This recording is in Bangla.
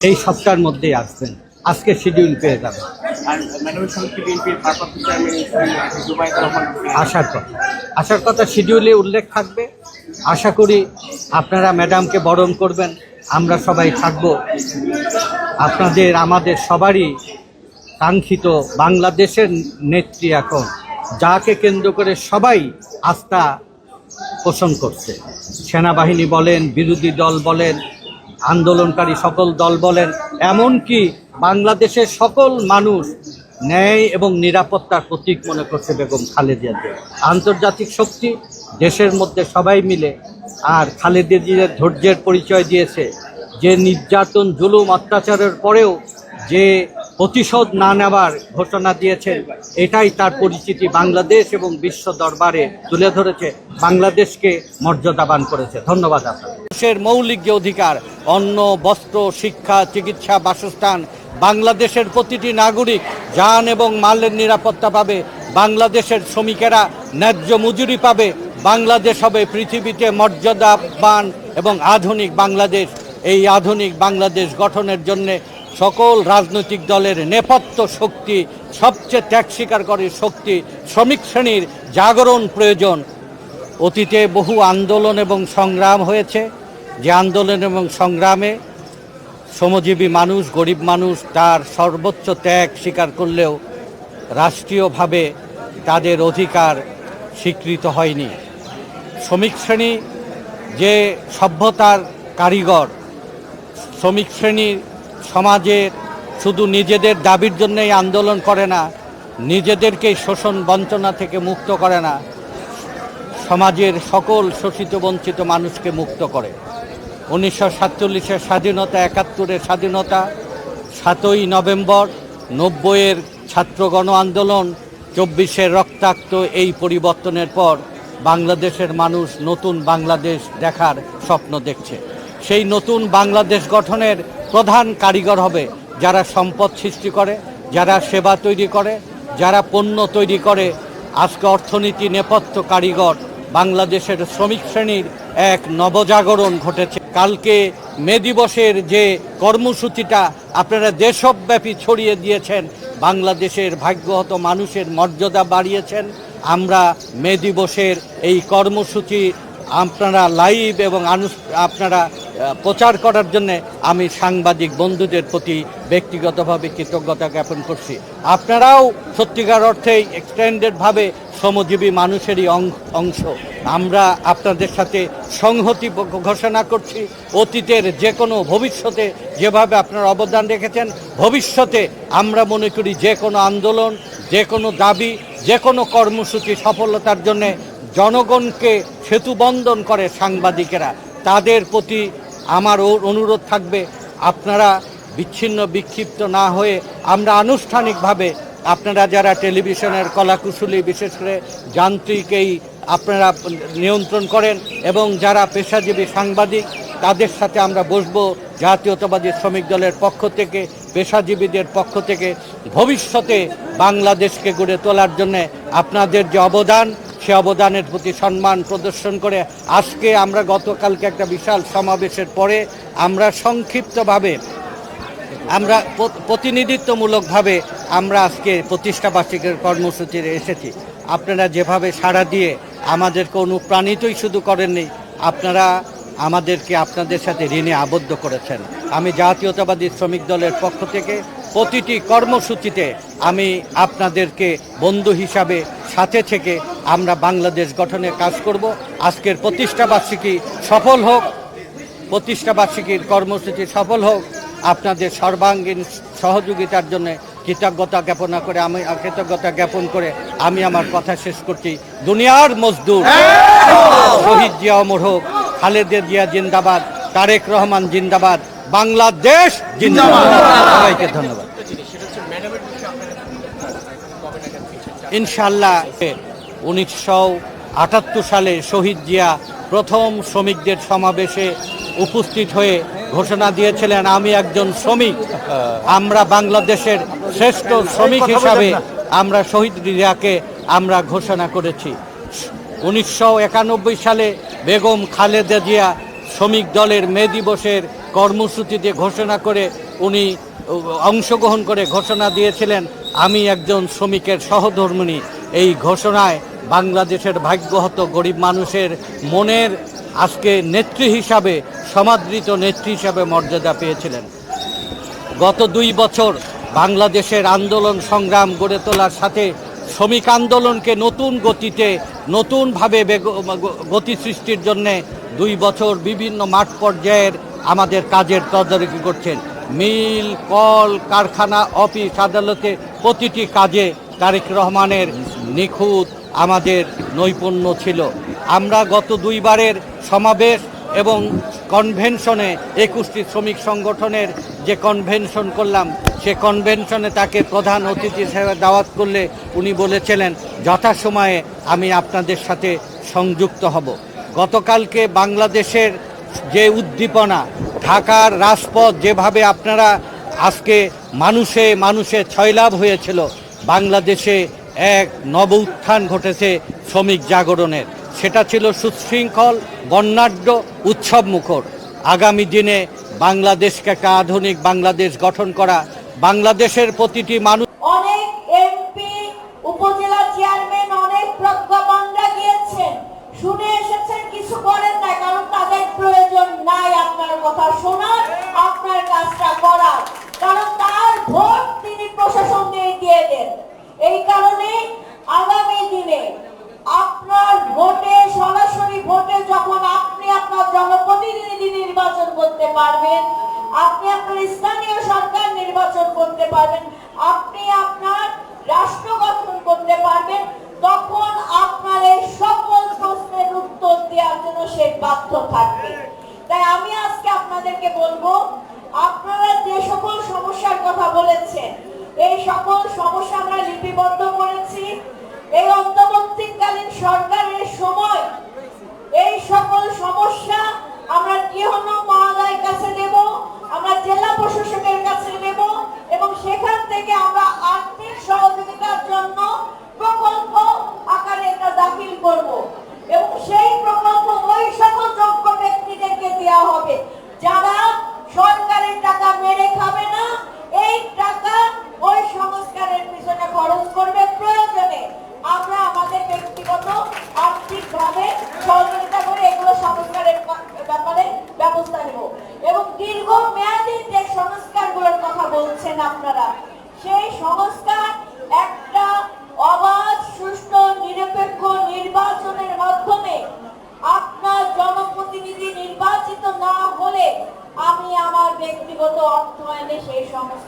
এই সপ্তাহের মধ্যেই আসবেন। আজকে শিডিউল পেয়ে যাবেন। আসার কথা। আসার কথা শিডিউলে উল্লেখ থাকবে। আশা করি আপনারা ম্যাডামকে বরণ করবেন। আমরা সবাই থাকব। আপনাদের আমাদের সবারই কাঙ্ক্ষিত বাংলাদেশের নেত্রী এখন যাকে কেন্দ্র করে সবাই আস্থা পোষণ করছে। সেনাবাহিনী বলেন বিরোধী দল বলেন আন্দোলনকারী সকল দল বলেন, এমনকি বাংলাদেশের সকল মানুষ ন্যায় এবং নিরাপত্তার প্রতীক মনে করছে বেগম খালেদিয়া আন্তর্জাতিক শক্তি দেশের মধ্যে সবাই মিলে আর খালেদা জিয়ার ধৈর্যের পরিচয় দিয়েছে। যে নির্যাতন, জুলুম, অত্যাচারের পরেও যে প্রতিশোধ না নেওয়ার ঘোষণা দিয়েছেন। এটাই তার পরিচিতি বাংলাদেশ এবং বিশ্ব দরবারে তুলে ধরেছে। বাংলাদেশকে মর্যাদাবান করেছে। ধন্যবাদ আপনাকে। মানুষের মৌলিক যে অধিকার, অন্ন, বস্ত্র, শিক্ষা, চিকিৎসা, বাসস্থান, বাংলাদেশের প্রতিটি নাগরিক যান এবং মালের নিরাপত্তা পাবে। বাংলাদেশের শ্রমিকেরা ন্যায্য মজুরি পাবে। বাংলাদেশ হবে পৃথিবীতে মর্যাদাবান এবং আধুনিক বাংলাদেশ। এই আধুনিক বাংলাদেশ গঠনের জন্যে সকল রাজনৈতিক দলের নেপথ্য শক্তি, সবচেয়ে ত্যাগ স্বীকার করে শক্তি, শ্রমিক শ্রেণির জাগরণ প্রয়োজন। অতীতে বহু আন্দোলন এবং সংগ্রাম হয়েছে। যে আন্দোলন এবং সংগ্রামে শ্রমজীবী মানুষ, গরিব মানুষ তার সর্বোচ্চ ত্যাগ স্বীকার করলেও রাষ্ট্রীয়ভাবে তাদের অধিকার স্বীকৃত হয়নি। শ্রমিক শ্রেণি যে সভ্যতার কারিগর, শ্রমিক শ্রেণির সমাজের শুধু নিজেদের দাবির জন্যই আন্দোলন করে না, নিজেদেরকেই শোষণ বঞ্চনা থেকে মুক্ত করে না, সমাজের সকল শোষিত বঞ্চিত মানুষকে মুক্ত করে। উনিশশো সাতচল্লিশের স্বাধীনতা একাত্তরের স্বাধীনতা, সাতই নভেম্বর নব্বইয়ের ছাত্র গণ আন্দোলন, চব্বিশের রক্তাক্ত এই পরিবর্তনের পর বাংলাদেশের মানুষ নতুন বাংলাদেশ দেখার স্বপ্ন দেখছে। সেই নতুন বাংলাদেশ গঠনের প্রধান কারিগর হবে যারা সম্পদ সৃষ্টি করে, যারা সেবা তৈরি করে, যারা পণ্য তৈরি করে। আজকে অর্থনীতি নেপথ্য কারিগর বাংলাদেশের শ্রমিক শ্রেণির এক নবজাগরণ ঘটেছে। কালকে মে দিবসের যে কর্মসূচিটা আপনারা দেশব্যাপী ছড়িয়ে দিয়েছেন, বাংলাদেশের ভাগ্যহত মানুষের মর্যাদা বাড়িয়েছেন। আমরা মে দিবসের এই কর্মসূচি আপনারা লাইভ এবং আপনারা প্রচার করার জন্য আমি সাংবাদিক বন্ধুদের প্রতি ব্যক্তিগতভাবে কৃতজ্ঞতা জ্ঞাপন করছি। আপনারাও সত্যিকার অর্থেই এক্সটেন্ডেডভাবে শ্রমজীবী মানুষেরই অংশ। আমরা আপনাদের সাথে সংহতি ঘোষণা করছি, অতীতের যে কোনো ভবিষ্যতে যেভাবে আপনারা অবদান রেখেছেন, ভবিষ্যতে আমরা মনে করি যে কোনো আন্দোলন যে কোনো দাবি যে কোনো কর্মসূচি সফলতার জন্যে জনগণকে সেতুবন্ধন করে সাংবাদিকেরা। তাদের প্রতি আমার ও- অনুরোধ থাকবে, আপনারা বিচ্ছিন্ন, বিক্ষিপ্ত না হয়ে আমরা আনুষ্ঠানিকভাবে আপনারা যারা টেলিভিশনের কলাকুশলী, বিশেষ করে যান্ত্রিক এই আপনারা নিয়ন্ত্রণ করেন এবং যারা পেশাজীবী সাংবাদিক, তাদের সাথে আমরা বসবো জাতীয়তাবাদী শ্রমিক দলের পক্ষ থেকে, পেশাজীবীদের পক্ষ থেকে ভবিষ্যতে বাংলাদেশকে গড়ে তোলার জন্য আপনাদের যে অবদান সে অবদানের প্রতি সম্মান প্রদর্শন করে। আজকে আমরা গতকালকে একটা বিশাল সমাবেশের পরে আমরা সংক্ষিপ্তভাবে, আমরা প্রতিনিধিত্বমূলকভাবে আমরা আজকে প্রতিষ্ঠাবার্ষিকের কর্মসূচিতে এসেছি। আপনারা যেভাবে সাড়া দিয়ে আমাদেরকে অনুপ্রাণিতই শুধু করেননি, আপনারা আমাদেরকে আপনাদের সাথে ঋণে আবদ্ধ করেছেন। আমি জাতীয়তাবাদী শ্রমিক দলের পক্ষ থেকে প্রতিটি কর্মসূচিতে আমি আপনাদেরকে বন্ধু হিসাবে সাথে থেকে আমরা বাংলাদেশ গঠনে কাজ করব। আজকের প্রতিষ্ঠাবার্ষিকী সফল হোক প্রতিষ্ঠাবার্ষিকীর কর্মসূচি সফল হোক আপনাদের সর্বাঙ্গীন সহযোগিতার জন্য কৃতজ্ঞতা জ্ঞাপনা করে আমি কৃতজ্ঞতা জ্ঞাপন করে আমি আমার কথা শেষ করছি। দুনিয়ার মজদুর শহীদ জিয়া অমর হোক খালেদা জিয়া জিন্দাবাদ তারেক রহমান জিন্দাবাদ। বাংলাদেশ জিন্দাবাদ। সবাইকে ধন্যবাদ। ইনশাল্লাহ উনিশশো আটাত্তর সালে শহীদ জিয়া প্রথম শ্রমিকদের সমাবেশে উপস্থিত হয়ে ঘোষণা দিয়েছিলেন আমি একজন শ্রমিক। আমরা বাংলাদেশের শ্রেষ্ঠ শ্রমিক হিসাবে আমরা শহীদ জিয়াকে আমরা ঘোষণা করেছি। উনিশশো একানব্বই সালে বেগম খালেদা জিয়া শ্রমিক দলের মে দিবসের কর্মসূচিতে ঘোষণা করে উনি অংশগ্রহণ করে ঘোষণা দিয়েছিলেন, আমি একজন শ্রমিকের সহধর্মিণী। এই ঘোষণায় বাংলাদেশের ভাগ্যহত গরিব মানুষের মনের আজকে নেত্রী হিসাবে, সমাদৃত নেত্রী হিসাবে মর্যাদা পেয়েছিলেন। গত দুই বছর বাংলাদেশের আন্দোলন সংগ্রাম গড়ে তোলার সাথে শ্রমিক আন্দোলনকে নতুন গতিতে, নতুনভাবে গতি সৃষ্টির জন্যে দুই বছর বিভিন্ন মাঠ পর্যায়ের আমাদের কাজের তদারকি করছেন। মিল, কল, কারখানা, অফিস, আদালতে প্রতিটি কাজে তারেক রহমানের নিখুঁত আমাদের নৈপুণ্য ছিল। আমরা গত দুইবারের সমাবেশ এবং কনভেনশনে একুশটি শ্রমিক সংগঠনের যে কনভেনশন করলাম, সে কনভেনশনে তাকে প্রধান অতিথি হিসেবে দাওয়াত করলে উনি বলেছিলেন, যথাসময়ে আমি আপনাদের সাথে সংযুক্ত হব। গতকালকে বাংলাদেশের যে উদ্দীপনা, ঢাকার রাজপথ যেভাবে আপনারা আজকে মানুষে মানুষে ছয়লাভ হয়েছিল, বাংলাদেশে এক নব উত্থান ঘটেছে শ্রমিক জাগরণের। সেটা ছিল সুশৃঙ্খল, বর্ণাঢ্য, উৎসব মুখর। আগামী দিনে বাংলাদেশকে একটা আধুনিক বাংলাদেশ গঠন করা, বাংলাদেশের প্রতিটি মানুষ অনেক এমপি উপজেলা চেয়ারম্যান অনেক প্রজ্ঞাপনরা গিয়েছেন শুনে এসেছেন কিছু করেন না কারণ তাদের প্রয়োজন নাই আপনার কথা শোনার আপনার কাজটা করার কারণ তার ভোট তিনি প্রশাসনকে দিয়ে দেন এই কারণে আগামী দিনে আপনার ভোটে সরাসরি ভোটে যখন আপনি আপনার জনপ্রতিনিধি নির্বাচন করতে পারবেন আপনি আপনার স্থানীয় সরকার নির্বাচন করতে পারবেন, আপনি আপনার রাষ্ট্র গঠন করতে পারবেন, তখন আপনার এই সকল প্রশ্নের উত্তর দেওয়ার জন্য সে বাধ্য থাকবে। তাই আমি আজকে আপনাদেরকে বলব, আপনারা যে সকল সমস্যার কথা বলেছেন, এই সকল সমস্যা আমরা লিপিবদ্ধ করেছি। এই অন্তর্বর্তীকালীন সরকারের সময় এই সকল সমস্যা আমরা টিহন মহালয়ের কাছে দেব, আমরা জেলা প্রশাসকের কাছে সেখান থেকে আমরা আর্থিক সহযোগিতার জন্য প্রকল্প আকারে এটা দাখিল করব। এবং সেই প্রকল্প ওই সকল যোগ্য ব্যক্তিদেরকে দেওয়া হবে। যারা সরকারের টাকা মেরে খাবে না এই টাকা ওই সংস্কারের পিছনে খরচ করবে প্রয়োজনে আমরা আমাদের ব্যক্তিগত আর্থিকভাবে সহযোগিতা করে এগুলো সংস্কারের ক- ব্যাপারে ব্যবস্থা নেব এবং দীর্ঘ মেয়াদী যে সংস্কারগুলোর কথা বলছেন আপনারা। সেই সংস্কার একটা অবাধ, সুষ্ঠু, নিরপেক্ষ নির্বাচনের মাধ্যমে আপনার জনপ্রতিনিধি নির্বাচিত না হলে আমি আমার ব্যক্তিগত অর্থায়নে সেই সংস্কার